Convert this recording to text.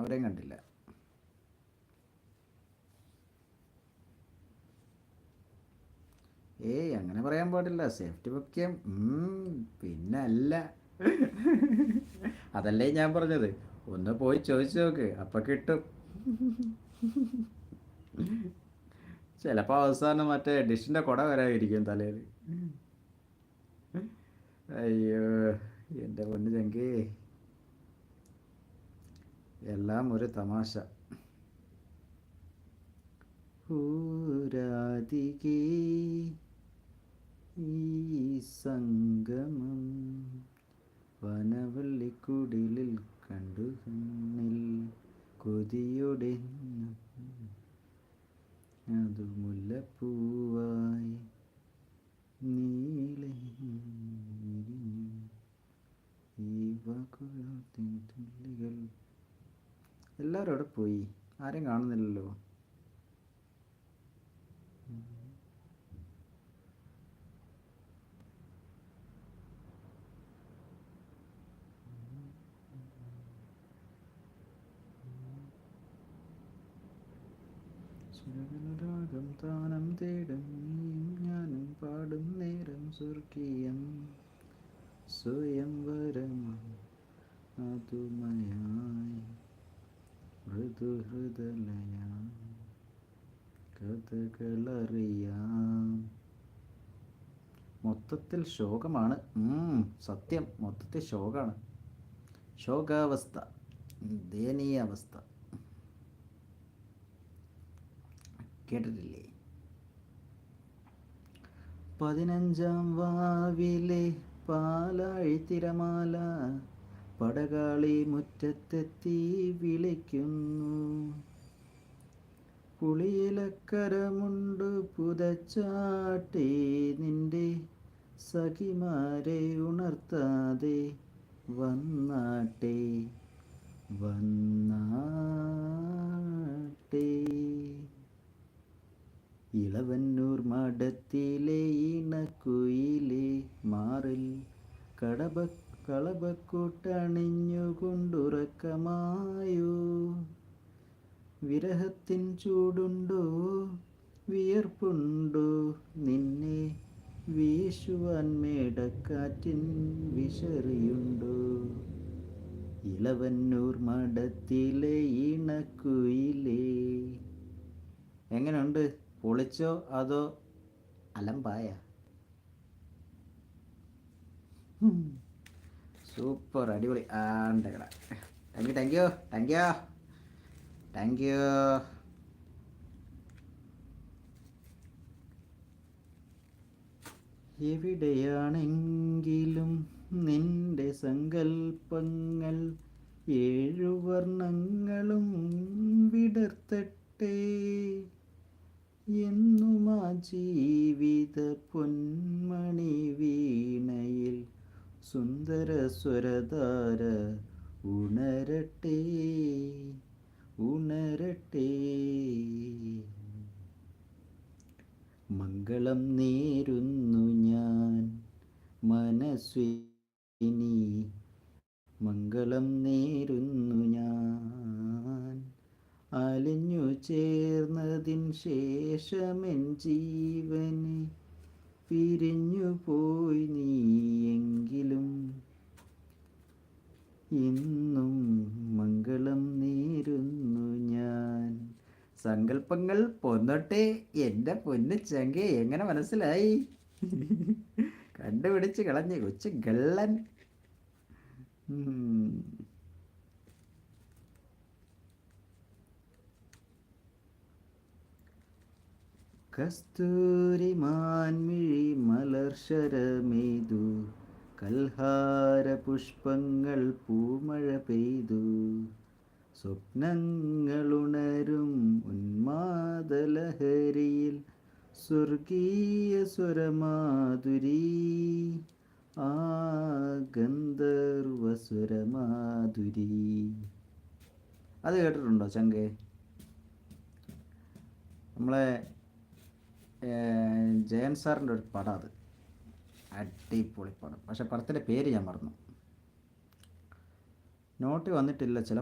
അവരെയും കണ്ടില്ല. ഏയ് അങ്ങനെ പറയാൻ പാടില്ല. സേഫ്റ്റി മുഖ്യം പിന്നെ അല്ല അതല്ലേ ഞാൻ പറഞ്ഞത്. ഒന്ന് പോയി ചോദിച്ചു നോക്ക് അപ്പൊ കിട്ടും. ചിലപ്പോൾ അവസാനം മറ്റേ ഡിഷിന്റെ കുട വരാതിരിക്കും തലയിൽ. അയ്യോ എന്റെ പൊന്ന് ചങ്കി. എല്ലാം ഒരു തമാശ ഊരാതികേ ഈ സംഗമം വനവള്ളിക്കുടിലിൽ കണ്ടു കണ്ണിൽ കൊതിയുടെ അതു മുല്ലപ്പൂവായി നീളെ. ഈ വാക്കുകൾ തുള്ളികൾ എല്ലാവരും അവിടെ പോയി. ആരും കാണുന്നില്ലല്ലോ. സുരഗണരാഗം താനം തേടും. നീയും ഞാനും പാടും നേരം സ്വർഗീയം സ്വയംവരം അതുമയായി. മൃദുഹൃദലയാം കഥകളറിയാം. മൊത്തത്തിൽ ശോകമാണ്. സത്യം. മൊത്തത്തിൽ ശോകമാണ് ശോകാവസ്ഥ. ദയനീയ അവസ്ഥ കേട്ടിട്ടില്ലേ? പതിനഞ്ചാം വാവിലെ പാലാഴി തിരമാല പടകാളി മുറ്റത്തെത്തി വിളിക്കുന്നു. പുളിയിലക്കരമുണ്ട് പുതച്ചാട്ടി നിന്റെ സഖിമാരെ ഉണർത്താതെ വന്നാട്ടെ വന്നാട്ടെ. ഇളവന്നൂർ മഠത്തിലെ ഇണക്കുയിലെ മാറിൽ കടബ കളബക്കൂട്ടണിഞ്ഞുകൊണ്ടുറക്കമായോ വിരഹത്തിൻ ചൂടുണ്ടോ? വിയർപ്പുണ്ടോ? നിന്നെ വീശുവാൻ മേടക്കാറ്റിൻ വിശറിയുണ്ടോ? ഇളവന്നൂർ മഠത്തിലെ ഇണക്കുയിലേ എങ്ങനെയുണ്ട് പൊളിച്ചോ അതോ അലമ്പായ? സൂപ്പർ അടിപൊളി. ആണ്ടകട thank you thank you thank you thank you എവിടെയാണെങ്കിലും നിന്റെ സങ്കൽപ്പങ്ങൾ ഏഴു വർണങ്ങളും വിടർത്തട്ടെ. എന്നുമാ ജീവിത പൊന്മണി വീണയിൽ സുന്ദര സ്വരധാര ഉണരട്ടെ ഉണരട്ടെ. മംഗളം നേരുന്നു ഞാൻ മനസ്വിനി മംഗളം നേരുന്നു ഞാൻ അലിഞ്ഞു ചേർന്നതിൻ ശേഷമെൻ ജീവന് പിരിഞ്ഞു പോയി. സങ്കല്പങ്ങൾ പൊന്നട്ടെ. എന്റെ പൊന്നു ചങ്കെ എങ്ങനെ മനസ്സിലായി? കണ്ടുപിടിച്ച് കളഞ്ഞ് കൊച്ചു ഗള്ളൻ. കസ്തൂരി മാൻമിഴി മലർശരമെയ്തു കൽഹാര പുഷ്പങ്ങൾ പൂമഴ പെയ്തു. സ്വപ്നങ്ങളുണരും ഉന്മാദലഹരിയിൽ സ്വർഗീയ സ്വരമാധുരി. ആ ഗന്ധർവ അത് കേട്ടിട്ടുണ്ടോ ചങ്കേ? നമ്മളെ ജയൻ സാറിന്റെ ഒരു പടം അത്. അടിപൊളി പടം. പക്ഷെ പടത്തിന്റെ പേര് ഞാൻ മറന്നു. നോട്ട് വന്നിട്ടില്ല ചില